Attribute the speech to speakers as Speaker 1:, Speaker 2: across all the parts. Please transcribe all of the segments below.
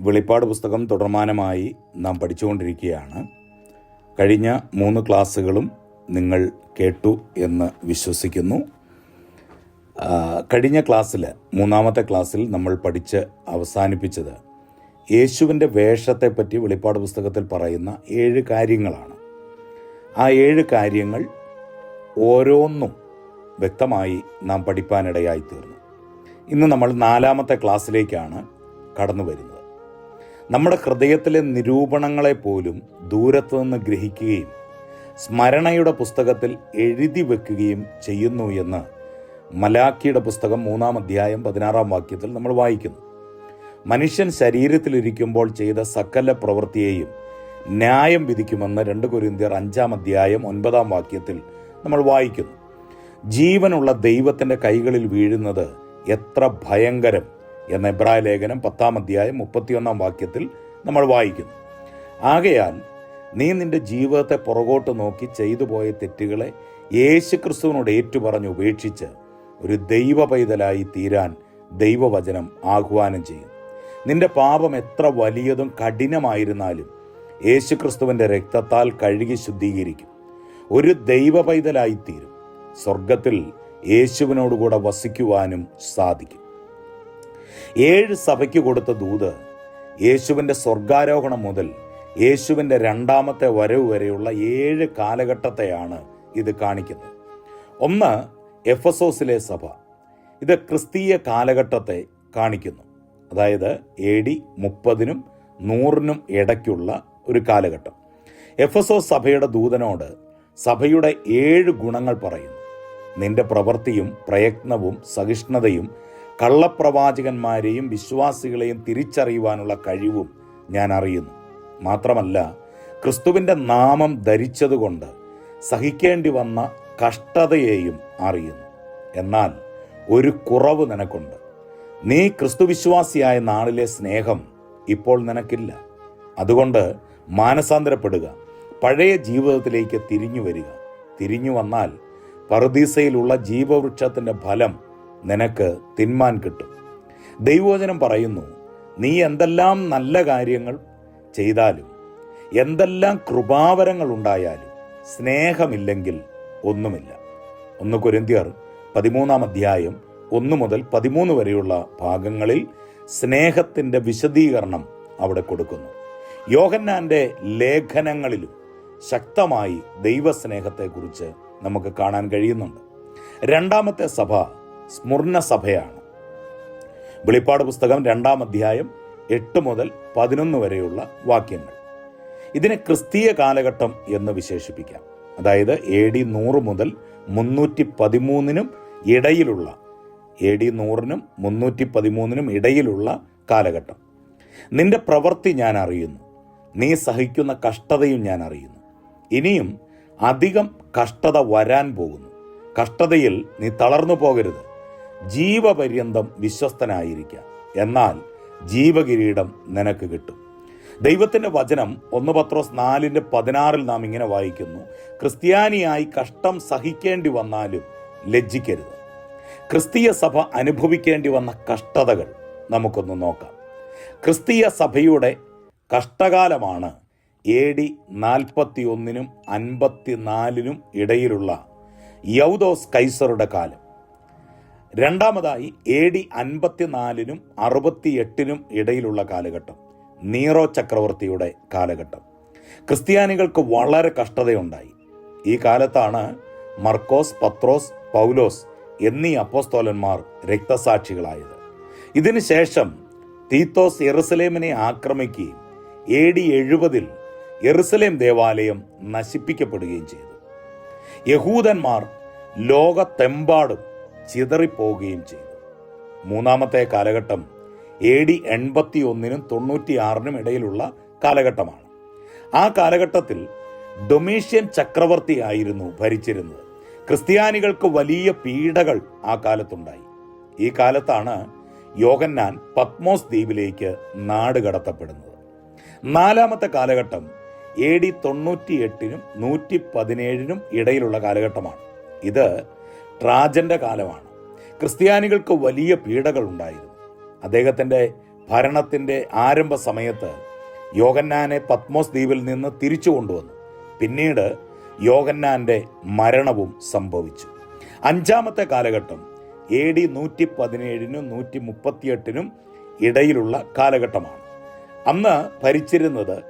Speaker 1: വെളിപ്പാട് പുസ്തകം തുടർമാനമായി നാം പഠിച്ചുകൊണ്ടിരിക്കുകയാണ്. കഴിഞ്ഞ മൂന്ന് ക്ലാസ്സുകളും നിങ്ങൾ കേട്ടു എന്ന് വിശ്വസിക്കുന്നു. കഴിഞ്ഞ ക്ലാസ്സിൽ മൂന്നാമത്തെ ക്ലാസ്സിൽ നമ്മൾ പഠിച്ച് അവസാനിപ്പിച്ചത് യേശുവിന്റെ വേഷത്തെപ്പറ്റി വെളിപ്പാട് പുസ്തകത്തിൽ പറയുന്ന ഏഴ് കാര്യങ്ങളാണ്. ആ ഏഴ് കാര്യങ്ങൾ ഓരോന്നും വ്യക്തമായി നാം പഠിപ്പാനിടയായി തീർന്നു. ഇന്ന് നമ്മൾ നാലാമത്തെ ക്ലാസ്സിലേക്കാണ് കടന്നു വരുന്നത് നമ്മുടെ ഹൃദയത്തിലെ നിരൂപണങ്ങളെ പോലും ദൂരത്തു നിന്ന് ഗ്രഹിക്കുകയും സ്മരണയുടെ പുസ്തകത്തിൽ എഴുതി വെക്കുകയും ചെയ്യുന്നു എന്ന് മലാക്കിയുടെ പുസ്തകം മൂന്നാം അധ്യായം പതിനാറാം വാക്യത്തിൽ നമ്മൾ വായിക്കുന്നു. മനുഷ്യൻ ശരീരത്തിലിരിക്കുമ്പോൾ ചെയ്ത സകല പ്രവൃത്തിയെയും ന്യായം വിധിക്കുമെന്ന് രണ്ട് കുരിന്തിയർ അഞ്ചാം അധ്യായം ഒൻപതാം വാക്യത്തിൽ നമ്മൾ വായിക്കുന്നു. ജീവനുള്ള ദൈവത്തിന്റെ കൈകളിൽ വീഴുന്നത് എത്ര ഭയങ്കരം എന്ന എബ്രായ ലേഖനം പത്താം അധ്യായം മുപ്പത്തിയൊന്നാം വാക്യത്തിൽ നമ്മൾ വായിക്കുന്നു. ആകയാൽ നീ നിന്റെ ജീവിതത്തെ പുറകോട്ട് നോക്കി ചെയ്തു പോയ തെറ്റുകളെ യേശു ക്രിസ്തുവിനോട് ഏറ്റുപറഞ്ഞ് ഉപേക്ഷിച്ച് ഒരു ദൈവ പൈതലായി തീരാൻ ദൈവവചനം ആഹ്വാനം ചെയ്യും. നിന്റെ പാപം എത്ര വലിയതും കഠിനമായിരുന്നാലും യേശുക്രിസ്തുവിന്റെ രക്തത്താൽ കഴുകി ശുദ്ധീകരിക്കും. ഒരു ദൈവ പൈതലായി തീരും. സ്വർഗത്തിൽ യേശുവിനോടുകൂടെ വസിക്കുവാനും സാധിക്കും. ഏഴ് സഭയ്ക്ക് കൊടുത്ത ദൂത് യേശുവിന്റെ സ്വർഗാരോഹണം മുതൽ യേശുവിന്റെ രണ്ടാമത്തെ വരവ് വരെയുള്ള ഏഴ് കാലഘട്ടത്തെയാണ് ഇത് കാണിക്കുന്നത്. ഒന്ന് എഫസോസിലെ സഭ. ഇത് ക്രിസ്തീയ കാലഘട്ടത്തെ കാണിക്കുന്നു. അതായത് എ ഡി മുപ്പതിനും നൂറിനും ഇടയ്ക്കുള്ള ഒരു കാലഘട്ടം. എഫസോസ് സഭയുടെ ദൂതനോട് സഭയുടെ ഏഴ് ഗുണങ്ങൾ പറയുന്നു. നിന്റെ പ്രവൃത്തിയും പ്രയത്നവും സഹിഷ്ണുതയും കള്ളപ്രവാചകന്മാരെയും വിശ്വാസികളെയും തിരിച്ചറിയുവാനുള്ള കഴിവും ഞാൻ അറിയുന്നു. മാത്രമല്ല ക്രിസ്തുവിന്റെ നാമം ധരിച്ചതുകൊണ്ട് സഹിക്കേണ്ടി വന്ന കഷ്ടതയെയും അറിയുന്നു. എന്നാൽ ഒരു കുറവ് നിനക്കുണ്ട്. നീ ക്രിസ്തുവിശ്വാസിയായ നാളിലെ സ്നേഹം ഇപ്പോൾ നിനക്കില്ല. അതുകൊണ്ട് മാനസാന്തരപ്പെടുക. പഴയ ജീവിതത്തിലേക്ക് തിരിഞ്ഞു വരിക. തിരിഞ്ഞു വന്നാൽ പറുദീസയിലുള്ള ജീവവൃക്ഷത്തിന്റെ ഫലം നിനക്ക് തിന്മാൻ കിട്ടും. ദൈവോചനം പറയുന്നു നീ എന്തെല്ലാം നല്ല കാര്യങ്ങൾ ചെയ്താലും എന്തെല്ലാം കൃപാവരങ്ങൾ ഉണ്ടായാലും സ്നേഹമില്ലെങ്കിൽ ഒന്നുമില്ല. ഒന്ന് കുരന്തിയർ പതിമൂന്നാം അധ്യായം ഒന്ന് മുതൽ പതിമൂന്ന് വരെയുള്ള ഭാഗങ്ങളിൽ സ്നേഹത്തിന്റെ വിശദീകരണം അവിടെ കൊടുക്കുന്നു. യോഹന്നാന്റെ ലേഖനങ്ങളിലും ശക്തമായി ദൈവസ്നേഹത്തെക്കുറിച്ച് നമുക്ക് കാണാൻ കഴിയുന്നുണ്ട്. രണ്ടാമത്തെ സഭ സ്മുർണ സഭയാണ് വെളിപ്പാട് പുസ്തകം രണ്ടാം അധ്യായം എട്ട് മുതൽ പതിനൊന്ന് വരെയുള്ള വാക്യങ്ങൾ. ഇതിനെ ക്രിസ്തീയ കാലഘട്ടം എന്ന് വിശേഷിപ്പിക്കാം. അതായത് എ ഡി നൂറ് മുതൽ മുന്നൂറ്റി പതിമൂന്നിനും ഇടയിലുള്ള എ ഡി നൂറിനും മുന്നൂറ്റി പതിമൂന്നിനും ഇടയിലുള്ള കാലഘട്ടം. നിന്റെ പ്രവൃത്തി ഞാൻ അറിയുന്നു. നീ സഹിക്കുന്ന കഷ്ടതയും ഞാൻ അറിയുന്നു. ഇനിയും അധികം കഷ്ടത വരാൻ പോകുന്നു. കഷ്ടതയിൽ നീ തളർന്നു പോകരുത്. ജീവപര്യന്തം വിശ്വസ്തനായിരിക്കാം. എന്നാൽ ജീവകിരീടം നിനക്ക് കിട്ടും. ദൈവത്തിന്റെ വചനം ഒന്ന് പത്രോസ് നാലിന്റെ പതിനാറിൽ നാം ഇങ്ങനെ വായിക്കുന്നു. ക്രിസ്ത്യാനിയായി കഷ്ടം സഹിക്കേണ്ടി വന്നാലും ലജ്ജിക്കരുത്. ക്രിസ്തീയ സഭ അനുഭവിക്കേണ്ടി വന്ന കഷ്ടതകൾ നമുക്കൊന്ന് നോക്കാം. ക്രിസ്തീയ സഭയുടെ കഷ്ടകാലമാണ് എ ഡി നാൽപ്പത്തി ഒന്നിനും അൻപത്തിനാലിനും ഇടയിലുള്ള യൗദോസ് കൈസറുടെ കാലം. രണ്ടാമതായി എ ഡി അൻപത്തിനാലിനും അറുപത്തിയെട്ടിനും ഇടയിലുള്ള കാലഘട്ടം. നീറോ ചക്രവർത്തിയുടെ കാലഘട്ടം. ക്രിസ്ത്യാനികൾക്ക് വളരെ കഷ്ടതയുണ്ടായി. ഈ കാലത്താണ് മർക്കോസ് പത്രോസ് പൗലോസ് എന്നീ അപ്പോസ്തോലന്മാർ രക്തസാക്ഷികളായത്. ഇതിനുശേഷം തീത്തോസ് എറുസലേമിനെ ആക്രമിക്കുകയും എ ഡി എഴുപതിൽ എറുസലേം ദേവാലയം നശിപ്പിക്കപ്പെടുകയും ചെയ്തു. യഹൂദന്മാർ ലോകത്തെമ്പാടും ചിതറിപ്പോവുകയും ചെയ്തു. മൂന്നാമത്തെ കാലഘട്ടം എ ഡി എൺപത്തി ഒന്നിനും തൊണ്ണൂറ്റിയാറിനും ഇടയിലുള്ള കാലഘട്ടമാണ്. ആ കാലഘട്ടത്തിൽ ഡൊമീഷ്യൻ ചക്രവർത്തിയായിരുന്നു ഭരിച്ചിരുന്നത്. ക്രിസ്ത്യാനികൾക്ക് വലിയ പീഡകൾ ആ കാലത്തുണ്ടായി. ഈ കാലത്താണ് യോഗന്നാൻ പത്മോസ് ദ്വീപിലേക്ക് നാട് കടത്തപ്പെടുന്നത്. നാലാമത്തെ കാലഘട്ടം എ ഡി തൊണ്ണൂറ്റി എട്ടിനും നൂറ്റി പതിനേഴിനും ഇടയിലുള്ള കാലഘട്ടമാണ്. ഇത് ട്രാജന്റെ കാലമാണ്. ക്രിസ്ത്യാനികൾക്ക് വലിയ പീഡകൾ ഉണ്ടായിരുന്നു. അദ്ദേഹത്തിന്റെ ഭരണത്തിന്റെ ആരംഭ സമയത്ത് യോഗന്നാനെ പത്മോസ് ദ്വീപിൽ നിന്ന് തിരിച്ചു കൊണ്ടുവന്നു. പിന്നീട് യോഗന്നാന്റെ മരണവും സംഭവിച്ചു. അഞ്ചാമത്തെ കാലഘട്ടം എ ഡി നൂറ്റി പതിനേഴിനും നൂറ്റി മുപ്പത്തിയെട്ടിനും ഇടയിലുള്ള കാലഘട്ടമാണ്. അന്ന് ഭരിച്ചിരുന്നത്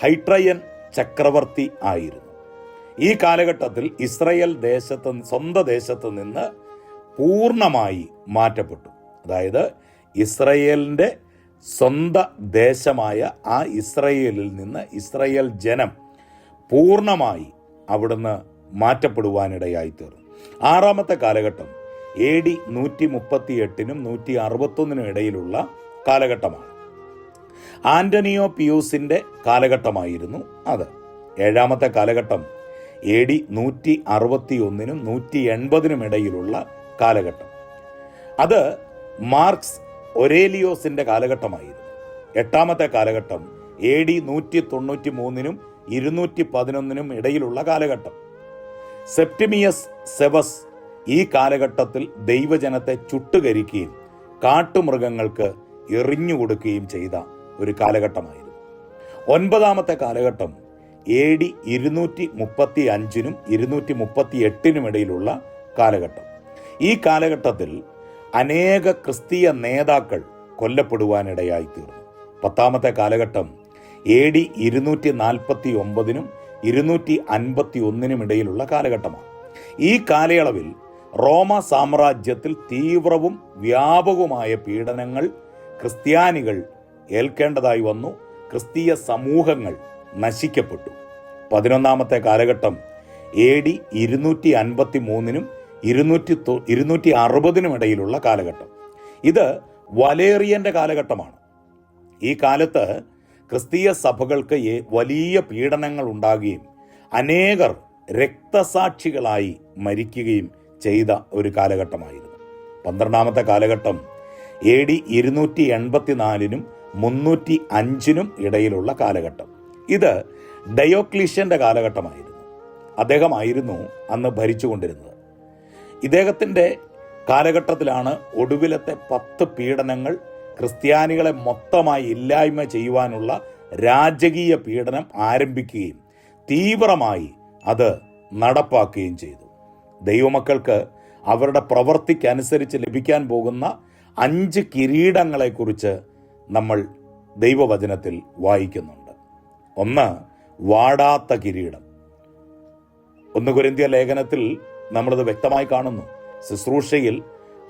Speaker 1: ഹൈട്രയൻ ചക്രവർത്തി ആയിരുന്നു. ഈ കാലഘട്ടത്തിൽ ഇസ്രയേൽ ദേശത്ത് സ്വന്തം ദേശത്ത് നിന്ന് പൂർണമായി മാറ്റപ്പെട്ടു. അതായത് ഇസ്രയേലിന്റെ സ്വന്ത ദേശമായ ആ ഇസ്രയേലിൽ നിന്ന് ഇസ്രയേൽ ജനം പൂർണമായി അവിടുന്ന് മാറ്റപ്പെടുവാനിടയായിത്തീർന്നു. ആറാമത്തെ കാലഘട്ടം എ ഡി നൂറ്റി മുപ്പത്തി എട്ടിനും നൂറ്റി അറുപത്തൊന്നിനും ഇടയിലുള്ള കാലഘട്ടമാണ്. ആന്റണിയോ പിയൂസിന്റെ കാലഘട്ടമായിരുന്നു അത്. ഏഴാമത്തെ കാലഘട്ടം എ ഡി നൂറ്റി അറുപത്തി ഒന്നിനും നൂറ്റി എൺപതിനും ഇടയിലുള്ള കാലഘട്ടം. അത് മാർക്സ് ഒരേലിയോസിന്റെ കാലഘട്ടമായിരുന്നു. എട്ടാമത്തെ കാലഘട്ടം എ ഡി നൂറ്റി തൊണ്ണൂറ്റി മൂന്നിനും ഇരുന്നൂറ്റി പതിനൊന്നിനും ഇടയിലുള്ള കാലഘട്ടം. സെപ്റ്റിമിയസ് സെവസ് ഈ കാലഘട്ടത്തിൽ ദൈവജനത്തെ ചുട്ടുകരിക്കുകയും കാട്ടുമൃഗങ്ങൾക്ക് എറിഞ്ഞുകൊടുക്കുകയും ചെയ്ത ഒരു കാലഘട്ടമായിരുന്നു. ഒൻപതാമത്തെ കാലഘട്ടം എ ഡി ഇരുന്നൂറ്റി മുപ്പത്തി അഞ്ചിനും ഇരുന്നൂറ്റി മുപ്പത്തി എട്ടിനും ഇടയിലുള്ള കാലഘട്ടം. ഈ കാലഘട്ടത്തിൽ അനേക ക്രിസ്തീയ നേതാക്കൾ കൊല്ലപ്പെടുവാനിടയായി തീർന്നു. പത്താമത്തെ കാലഘട്ടം എ ഡി ഇരുന്നൂറ്റി നാൽപ്പത്തി ഒമ്പതിനും ഇരുന്നൂറ്റി അൻപത്തി ഒന്നിനും ഇടയിലുള്ള കാലഘട്ടമാണ്. ഈ കാലയളവിൽ റോമ സാമ്രാജ്യത്തിൽ തീവ്രവും വ്യാപകവുമായ പീഡനങ്ങൾ ക്രിസ്ത്യാനികൾ ഏൽക്കേണ്ടതായി വന്നു. ക്രിസ്തീയ സമൂഹങ്ങൾ നശിക്കപ്പെട്ടു. പതിനൊന്നാമത്തെ കാലഘട്ടം എ ഡി ഇരുന്നൂറ്റി അൻപത്തി മൂന്നിനും ഇരുന്നൂറ്റി ഇരുന്നൂറ്റി അറുപതിനും ഇടയിലുള്ള കാലഘട്ടം. ഇത് വലേറിയന്റെ കാലഘട്ടമാണ്. ഈ കാലത്ത് ക്രിസ്തീയ സഭകൾക്ക് വലിയ പീഡനങ്ങൾ ഉണ്ടാകുകയും അനേകർ രക്തസാക്ഷികളായി മരിക്കുകയും ചെയ്ത ഒരു കാലഘട്ടമായിരുന്നു. പന്ത്രണ്ടാമത്തെ കാലഘട്ടം എ ഡി ഇരുന്നൂറ്റി എൺപത്തിനാലിനും മുന്നൂറ്റി അഞ്ചിനും ഇടയിലുള്ള കാലഘട്ടം. ഇത് ഡയോക്ലീഷ്യന്റെ കാലഘട്ടമായിരുന്നു. അദ്ദേഹമായിരുന്നു അന്ന് ഭരിച്ചുകൊണ്ടിരുന്നത്. ഇദ്ദേഹത്തിന്റെ കാലഘട്ടത്തിലാണ് ഒടുവിലത്തെ പത്ത് പീഡനങ്ങൾ ക്രിസ്ത്യാനികളെ മൊത്തമായി ഇല്ലായ്മ ചെയ്യുവാനുള്ള രാജകീയ പീഡനം ആരംഭിക്കുകയും തീവ്രമായി അത് നടപ്പാക്കുകയും ചെയ്തു. ദൈവമക്കൾക്ക് അവരുടെ പ്രവൃത്തിക്കനുസരിച്ച് ലഭിക്കാൻ പോകുന്ന അഞ്ച് കിരീടങ്ങളെക്കുറിച്ച് നമ്മൾ ദൈവവചനത്തിൽ വായിക്കുന്നുണ്ട്. ഒന്ന് വാടാത്ത കിരീടം. ഒന്ന് കുരന്തിയ ലേഖനത്തിൽ നമ്മളത് വ്യക്തമായി കാണുന്നു. ശുശ്രൂഷയിൽ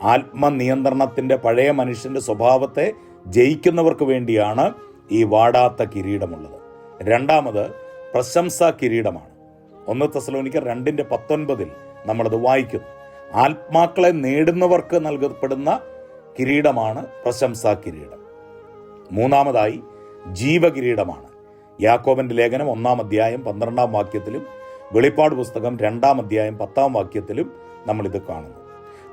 Speaker 1: ആത്മനിയന്ത്രണത്തിന്റെ പഴയ മനുഷ്യന്റെ സ്വഭാവത്തെ ജയിക്കുന്നവർക്ക് വേണ്ടിയാണ് ഈ വാടാത്ത കിരീടമുള്ളത്. രണ്ടാമത് പ്രശംസാ കിരീടമാണ്. ഒന്ന് തെസലോനിക്കർ രണ്ടിന്റെ പത്തൊൻപതിൽ നമ്മളത് വായിക്കുന്നു. ആത്മാക്കളെ നേടുന്നവർക്ക് നൽകപ്പെടുന്ന കിരീടമാണ് പ്രശംസാ കിരീടം. മൂന്നാമതായി ജീവകിരീടമാണ്. യാക്കോബന്റെ ലേഖനം ഒന്നാം അധ്യായം പന്ത്രണ്ടാം വാക്യത്തിലും വെളിപ്പാട് പുസ്തകം രണ്ടാം അധ്യായം പത്താം വാക്യത്തിലും നമ്മളിത് കാണുന്നു.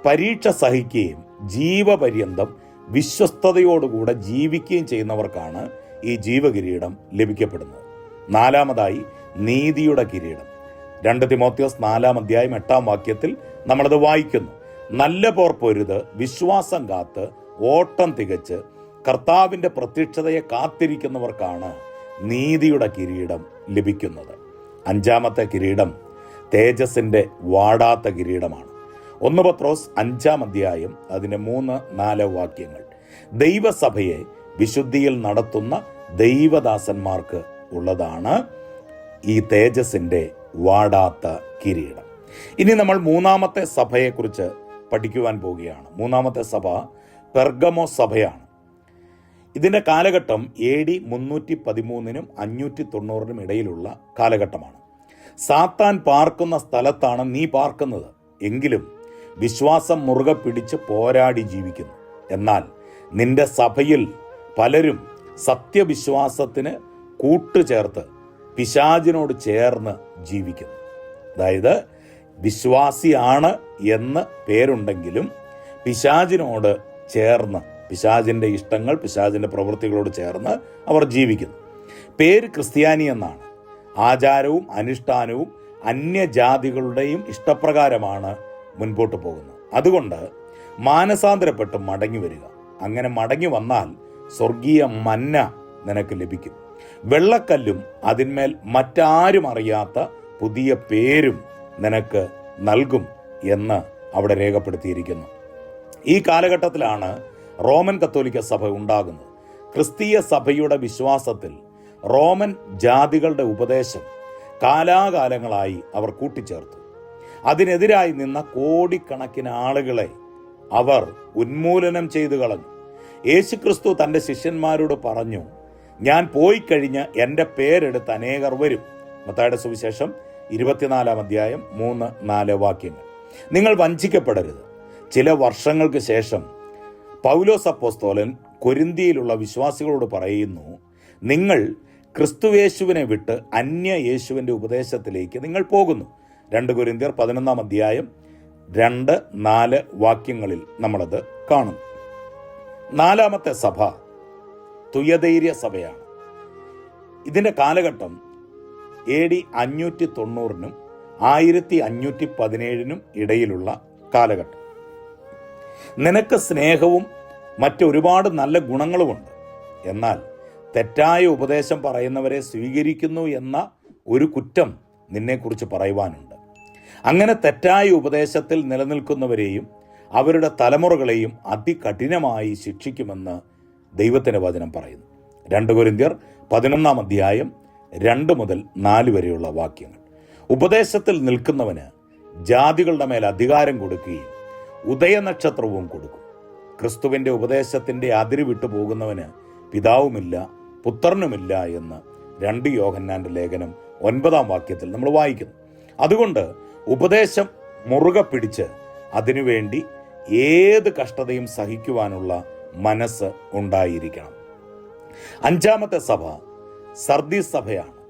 Speaker 1: പരീക്ഷ സഹിക്കുകയും ജീവപര്യന്തം വിശ്വസ്തയോടുകൂടെ ജീവിക്കുകയും ചെയ്യുന്നവർക്കാണ് ഈ ജീവകിരീടം ലഭിക്കപ്പെടുന്നത്. നാലാമതായി നീതിയുടെ കിരീടം. രണ്ട് തിമോത്യോസ് നാലാം അധ്യായം എട്ടാം വാക്യത്തിൽ നമ്മളത് വായിക്കുന്നു. നല്ല പോർ പൊരുത് വിശ്വാസം കാത്ത് ഓട്ടം തികച്ച് കർത്താവിന്റെ പ്രത്യക്ഷതയെ കാത്തിരിക്കുന്നവർക്കാണ് നീതിയുടെ കിരീടം ലഭിക്കുന്നത്. അഞ്ചാമത്തെ കിരീടം തേജസിന്റെ വാടാത്ത കിരീടമാണ്. ഒന്ന് പത്രോസ് അഞ്ചാം അധ്യായം അതിന്റെ മൂന്ന് നാല് വാക്യങ്ങൾ. ദൈവസഭയെ വിശുദ്ധിയിൽ നടത്തുന്ന ദൈവദാസന്മാർക്ക് ഉള്ളതാണ് ഈ തേജസിന്റെ വാടാത്ത കിരീടം. ഇനി നമ്മൾ മൂന്നാമത്തെ സഭയെക്കുറിച്ച് പഠിക്കുവാൻ പോവുകയാണ്. മൂന്നാമത്തെ സഭ പെർഗമോ സഭയാണ്. ഇതിന്റെ കാലഘട്ടം എ ഡി മുന്നൂറ്റി പതിമൂന്നിനും അഞ്ഞൂറ്റി തൊണ്ണൂറിനും ഇടയിലുള്ള കാലഘട്ടമാണ്. സാത്താൻ പാർക്കുന്ന സ്ഥലത്താണ് നീ പാർക്കുന്നത്. എങ്കിലും വിശ്വാസം മുറുകെ പിടിച്ച് പോരാടി ജീവിക്കുന്നു. എന്നാൽ നിന്റെ സഭയിൽ പലരും സത്യവിശ്വാസത്തിന് കൂട്ടുചേർത്ത് പിശാചിനോട് ചേർന്ന് ജീവിക്കുന്നു. അതായത് വിശ്വാസിയാണ് എന്ന് പേരുണ്ടെങ്കിലും പിശാചിനോട് ചേർന്ന് പിശാചിന്റെ ഇഷ്ടങ്ങൾ പിശാചിന്റെ പ്രവൃത്തികളോട് ചേർന്ന് അവർ ജീവിക്കുന്നു. പേര് ക്രിസ്ത്യാനി എന്നാണ്. ആചാരവും അനുഷ്ഠാനവും അന്യജാതികളുടെയും ഇഷ്ടപ്രകാരമാണ് മുൻപോട്ട് പോകുന്നത്. അതുകൊണ്ട് മാനസാന്തരപ്പെട്ട് മടങ്ങി വരിക. അങ്ങനെ മടങ്ങി വന്നാൽ സ്വർഗീയ മന്ന നിനക്ക് ലഭിക്കും. വെള്ളക്കല്ലും അതിന്മേൽ മറ്റാരും അറിയാത്ത പുതിയ പേരും നിനക്ക് നൽകും എന്ന് അവിടെ രേഖപ്പെടുത്തിയിരിക്കുന്നു. ഈ കാലഘട്ടത്തിലാണ് റോമൻ കത്തോലിക്ക സഭ ഉണ്ടാകുന്നത് ക്രിസ്തീയ സഭയുടെ വിശ്വാസത്തിൽ റോമൻ ജാതികളുടെ ഉപദേശം കാലാകാലങ്ങളായി അവർ കൂട്ടിച്ചേർത്തു. അതിനെതിരായി നിന്ന കോടിക്കണക്കിന് ആളുകളെ അവർ ഉന്മൂലനം ചെയ്തു കളഞ്ഞു. യേശുക്രിസ്തു തന്റെ ശിഷ്യന്മാരോട് പറഞ്ഞു ഞാൻ പോയി കഴിഞ്ഞ് എന്റെ പേരെടുത്ത് അനേകർ വരും. മത്തായുടെ സുവിശേഷം ഇരുപത്തിനാലാം അധ്യായം മൂന്ന് നാല് വാക്യങ്ങൾ. നിങ്ങൾ വഞ്ചിക്കപ്പെടരുത്. ചില വർഷങ്ങൾക്ക് ശേഷം പൗലോസ് അപ്പോസ്തോലൻ കൊരിന്തിയിലുള്ള വിശ്വാസികളോട് പറയുന്നു നിങ്ങൾ ക്രിസ്തുവേശുവിനെ വിട്ട് അന്യ യേശുവിന്റെ ഉപദേശത്തിലേക്ക് നിങ്ങൾ പോകുന്നു. രണ്ട് കൊരിന്തിയർ പതിനൊന്നാം അധ്യായം രണ്ട് നാല് വാക്യങ്ങളിൽ നമ്മളത് കാണും. നാലാമത്തെ സഭ തുയധൈര്യ സഭയാണ്. ഇതിന്റെ കാലഘട്ടം എ ഡി അഞ്ഞൂറ്റി തൊണ്ണൂറിനും ആയിരത്തി അഞ്ഞൂറ്റി പതിനേഴിനും ഇടയിലുള്ള കാലഘട്ടം. നിനക്ക് സ്നേഹവും മറ്റൊരുപാട് നല്ല ഗുണങ്ങളുമുണ്ട്. എന്നാൽ തെറ്റായ ഉപദേശം പറയുന്നവരെ സ്വീകരിക്കുന്നു എന്ന ഒരു കുറ്റം നിന്നെക്കുറിച്ച് പറയുവാനുണ്ട്. അങ്ങനെ തെറ്റായ ഉപദേശത്തിൽ നിലനിൽക്കുന്നവരെയും അവരുടെ തലമുറകളെയും അതികഠിനമായി ശിക്ഷിക്കുമെന്ന് ദൈവത്തിന്റെ വചനം പറയുന്നു. രണ്ട് കൊരിന്ത്യർ പതിനൊന്നാം അധ്യായം രണ്ട് മുതൽ നാല് വരെയുള്ള വാക്യങ്ങൾ. ഉപദേശത്തിൽ നിൽക്കുന്നവന് ജാതികളുടെ മേൽ അധികാരം കൊടുക്കുകയും ഉദയനക്ഷത്രവും കൊടുക്കും. ക്രിസ്തുവിന്റെ ഉപദേശത്തിന്റെ അതിര് വിട്ടു പോകുന്നവന് പിതാവുമില്ല പുത്രനുമില്ല എന്ന് രണ്ട് യോഹന്നാന്റെ ലേഖനം ഒൻപതാം വാക്യത്തിൽ നമ്മൾ വായിക്കുന്നു. അതുകൊണ്ട് ഉപദേശം മുറുകെ പിടിച്ച് അതിനുവേണ്ടി ഏത് കഷ്ടതയും സഹിക്കുവാനുള്ള മനസ്സ് ഉണ്ടായിരിക്കണം. അഞ്ചാമത്തെ സഭ സർദീസ് സഭയാണ്.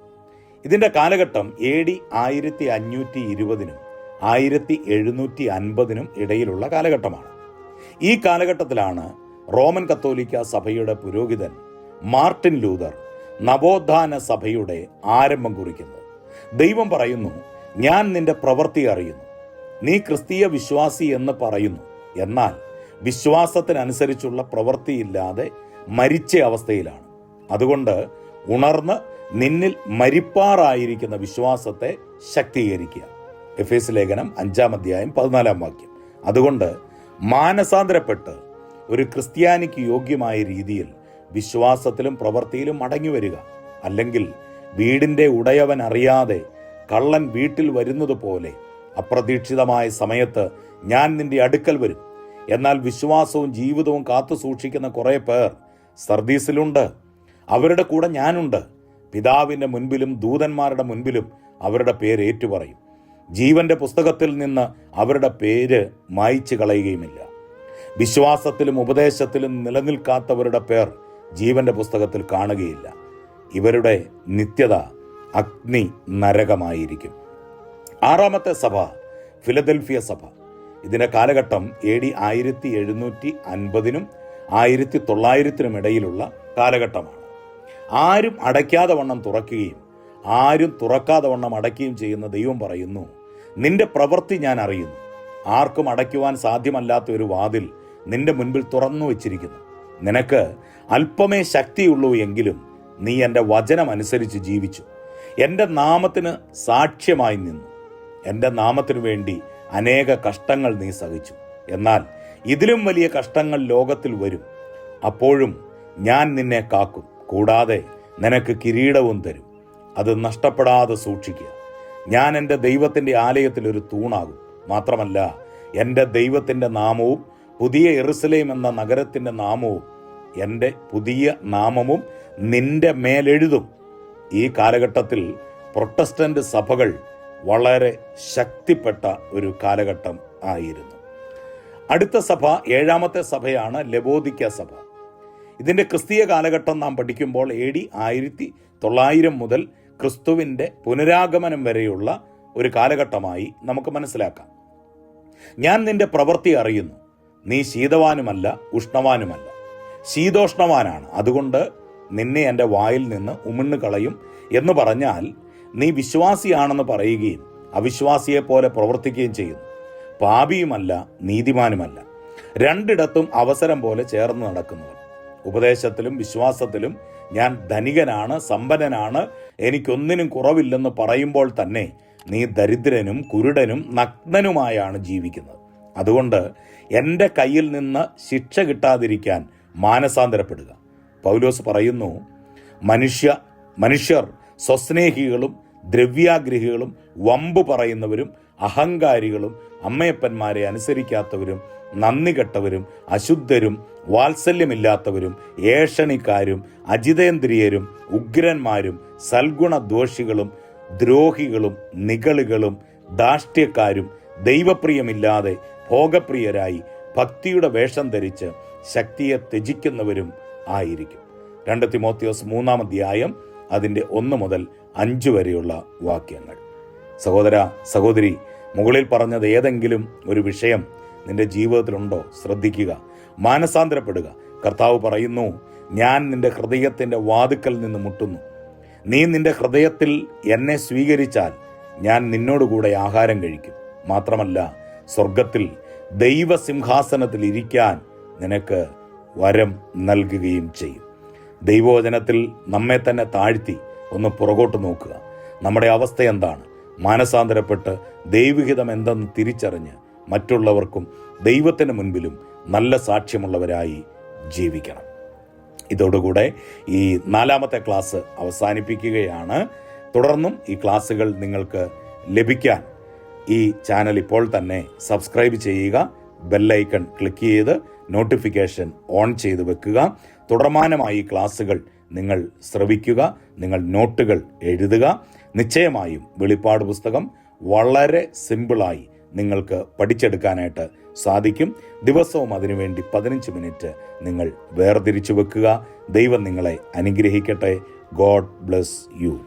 Speaker 1: ഇതിന്റെ കാലഘട്ടം എ ഡി ആയിരത്തി അഞ്ഞൂറ്റി ഇരുപതിനും ആയിരത്തി എഴുന്നൂറ്റി അൻപതിനും ഇടയിലുള്ള കാലഘട്ടമാണ്. ഈ കാലഘട്ടത്തിലാണ് റോമൻ കത്തോലിക്ക സഭയുടെ പുരോഹിതൻ മാർട്ടിൻ ലൂതർ നവോത്ഥാന സഭയുടെ ആരംഭം കുറിക്കുന്നത്. ദൈവം പറയുന്നു ഞാൻ നിന്റെ പ്രവൃത്തി അറിയുന്നു. നീ ക്രിസ്തീയ വിശ്വാസി എന്ന് പറയുന്നു. എന്നാൽ വിശ്വാസത്തിനനുസരിച്ചുള്ള പ്രവൃത്തിയില്ലാതെ മരിച്ച അവസ്ഥയിലാണ്. അതുകൊണ്ട് ഉണർന്ന് നിന്നിൽ മരിപ്പാറായിരിക്കുന്ന വിശ്വാസത്തെ ശക്തീകരിക്കുക. എഫ് എസ് ലേഖനം അഞ്ചാം അധ്യായം പതിനാലാം വാക്യം. അതുകൊണ്ട് മാനസാന്തരപ്പെട്ട് ഒരു ക്രിസ്ത്യാനിക്ക് യോഗ്യമായ രീതിയിൽ വിശ്വാസത്തിലും പ്രവൃത്തിയിലും മടങ്ങി വരിക. അല്ലെങ്കിൽ വീടിന്റെ ഉടയവൻ അറിയാതെ കള്ളൻ വീട്ടിൽ വരുന്നത് പോലെ അപ്രതീക്ഷിതമായ സമയത്ത് ഞാൻ നിന്റെ അടുക്കൽ വരും. എന്നാൽ വിശ്വാസവും ജീവിതവും കാത്തു സൂക്ഷിക്കുന്ന കുറേ പേർ സർദീസിലുണ്ട്. അവരുടെ കൂടെ ഞാനുണ്ട്. പിതാവിന്റെ മുൻപിലും ദൂതന്മാരുടെ മുൻപിലും അവരുടെ പേര് ഏറ്റുപറയും. ജീവന്റെ പുസ്തകത്തിൽ നിന്ന് അവരുടെ പേര് മായ്ച്ചു കളയുകയുമില്ല. വിശ്വാസത്തിലും ഉപദേശത്തിലും നിലനിൽക്കാത്തവരുടെ പേർ ജീവന്റെ പുസ്തകത്തിൽ കാണുകയില്ല. ഇവരുടെ നിത്യത അഗ്നി നരകമായിരിക്കും. ആറാമത്തെ സഭ ഫിലദൽഫിയ സഭ. ഇതിന്റെ കാലഘട്ടം എ ഡി ആയിരത്തി എഴുന്നൂറ്റി അൻപതിനും ആയിരത്തി തൊള്ളായിരത്തിനും ഇടയിലുള്ള കാലഘട്ടമാണ്. ആരും അടയ്ക്കാതെ വണ്ണം തുറക്കുകയും ആരും തുറക്കാതെ വണ്ണം അടയ്ക്കുകയും ചെയ്യുന്ന ദൈവം പറയുന്നു നിന്റെ പ്രവൃത്തി ഞാൻ അറിയുന്നു. ആർക്കും അടയ്ക്കുവാൻ സാധ്യമല്ലാത്ത ഒരു വാതിൽ നിന്റെ മുൻപിൽ തുറന്നു വച്ചിരിക്കുന്നു. നിനക്ക് അല്പമേ ശക്തിയുള്ളൂ എങ്കിലും നീ എന്റെ വചനമനുസരിച്ച് ജീവിച്ചു. എന്റെ നാമത്തിന് സാക്ഷ്യമായി നിന്നു. എന്റെ നാമത്തിനു വേണ്ടി അനേക കഷ്ടങ്ങൾ നീ സഹിച്ചു. എന്നാൽ ഇതിലും വലിയ കഷ്ടങ്ങൾ ലോകത്തിൽ വരും. അപ്പോഴും ഞാൻ നിന്നെ കാക്കും. കൂടാതെ നിനക്ക് കിരീടവും തരും. അത് നഷ്ടപ്പെടാതെ സൂക്ഷിക്കുക. ഞാൻ എന്റെ ദൈവത്തിന്റെ ആലയത്തിൽ ഒരു തൂണാകും. മാത്രമല്ല എന്റെ ദൈവത്തിന്റെ നാമവും പുതിയ എറുസലേം എന്ന നഗരത്തിന്റെ നാമവും എന്റെ പുതിയ നാമവും നിന്റെ മേലെഴുതും. ഈ കാലഘട്ടത്തിൽ പ്രൊട്ടസ്റ്റന്റ് സഭകൾ വളരെ ശക്തിപ്പെട്ട ഒരു കാലഘട്ടം ആയിരുന്നു. അടുത്ത സഭ ഏഴാമത്തെ സഭയാണ് ലബോദിക്ക സഭ. ഇതിന്റെ ക്രിസ്തീയ കാലഘട്ടം നാം പഠിക്കുമ്പോൾ എ ഡി ആയിരത്തി തൊള്ളായിരം മുതൽ ക്രിസ്തുവിന്റെ പുനരാഗമനം വരെയുള്ള ഒരു കാലഘട്ടമായി നമുക്ക് മനസ്സിലാക്കാം. ഞാൻ നിന്റെ പ്രവൃത്തി അറിയുന്നു. നീ ശീതവാനുമല്ല ഉഷ്ണവാനുമല്ല. ശീതോഷ്ണവാനാണ്. അതുകൊണ്ട് നിന്നെ എന്റെ വായിൽ നിന്ന് ഉമിണ്ണു കളയും എന്ന് പറഞ്ഞാൽ നീ വിശ്വാസിയാണെന്ന് പറയുകയും അവിശ്വാസിയെ പോലെ പ്രവർത്തിക്കുകയും ചെയ്യുന്നു. പാപിയുമല്ല നീതിമാനുമല്ല. രണ്ടിടത്തും അവസരം പോലെ ചേർന്ന് നടക്കുന്നവർ ഉപദേശത്തിലും വിശ്വാസത്തിലും ഞാൻ ധനികനാണ് സമ്പന്നനാണ് എനിക്കൊന്നിനും കുറവില്ലെന്ന് പറയുമ്പോൾ തന്നെ നീ ദരിദ്രനും കുരുടനും നഗ്നനുമായാണ് ജീവിക്കുന്നത്. അതുകൊണ്ട് എന്റെ കയ്യിൽ നിന്ന് ശിക്ഷ കിട്ടാതിരിക്കാൻ മാനസാന്തരപ്പെടുക. പൗലോസ് പറയുന്നു മനുഷ്യ മനുഷ്യർ സ്വസ്നേഹികളും ദ്രവ്യാഗ്രഹികളും വമ്പ് പറയുന്നവരും അഹങ്കാരികളും അമ്മയപ്പന്മാരെ അനുസരിക്കാത്തവരും നന്ദി കെട്ടവരും അശുദ്ധരും വാത്സല്യമില്ലാത്തവരും ഏഷണിക്കാരും അജിതേന്ദ്രിയരും ഉഗ്രന്മാരും സൽഗുണദോഷികളും ദ്രോഹികളും നികളുകളും ദാഷ്ട്യക്കാരും ദൈവപ്രിയമില്ലാതെ ഭോഗപ്രിയരായി ഭക്തിയുടെ വേഷം ധരിച്ച് ശക്തിയെ ത്യജിക്കുന്നവരും ആയിരിക്കും. രണ്ട് തിമോത്തിയോസ് മൂന്നാം അധ്യായം അതിന്റെ ഒന്ന് മുതൽ അഞ്ച് വരെയുള്ള വാക്യങ്ങൾ. സഹോദര സഹോദരി മുകളിൽ പറഞ്ഞത് ഏതെങ്കിലും ഒരു വിഷയം നിന്റെ ജീവിതത്തിലുണ്ടോ? ശ്രദ്ധിക്കുക. മാനസാന്തരപ്പെടുക. കർത്താവ് പറയുന്നു ഞാൻ നിന്റെ ഹൃദയത്തിന്റെ വാതുക്കൽ നിന്ന് മുട്ടുന്നു. നീ നിന്റെ ഹൃദയത്തിൽ എന്നെ സ്വീകരിച്ചാൽ ഞാൻ നിന്നോടുകൂടെ ആഹാരം കഴിക്കും. മാത്രമല്ല സ്വർഗത്തിൽ ദൈവസിംഹാസനത്തിൽ ഇരിക്കാൻ നിനക്ക് വരം നൽകുകയും ചെയ്യും. ദൈവവചനത്തിൽ നമ്മെ തന്നെ താഴ്ത്തി ഒന്ന് പുറകോട്ട് നോക്കുക. നമ്മുടെ അവസ്ഥ എന്താണ്? മാനസാന്തരപ്പെട്ട് ദൈവഹിതം എന്തെന്ന് തിരിച്ചറിഞ്ഞ് മറ്റുള്ളവർക്കും ദൈവത്തിന് മുൻപിലും നല്ല സാക്ഷ്യമുള്ളവരായി ജീവിക്കണം. ഇതോടുകൂടെ ഈ നാലാമത്തെ ക്ലാസ് അവസാനിപ്പിക്കുകയാണ്. തുടർന്നും ഈ ക്ലാസ്സുകൾ നിങ്ങൾക്ക് ലഭിക്കാൻ ഈ ചാനൽ ഇപ്പോൾ തന്നെ സബ്സ്ക്രൈബ് ചെയ്യുക ബെല്ലൈക്കൺ ക്ലിക്ക് ചെയ്ത് നോട്ടിഫിക്കേഷൻ ഓൺ ചെയ്ത് വെക്കുക. തുടർമാനമായി ക്ലാസ്സുകൾ നിങ്ങൾ ശ്രവിക്കുക നിങ്ങൾ നോട്ടുകൾ എഴുതുക. നിശ്ചയമായും വെളിപ്പാട് പുസ്തകം വളരെ സിമ്പിളായി നിങ്ങൾക്ക് പഠിച്ചെടുക്കാനായിട്ട് സാധിക്കും. ദിവസവും അതിനുവേണ്ടി പതിനഞ്ച് മിനിറ്റ് നിങ്ങൾ വേർതിരിച്ചു വെക്കുക. ദൈവം നിങ്ങളെ അനുഗ്രഹിക്കട്ടെ. God bless you.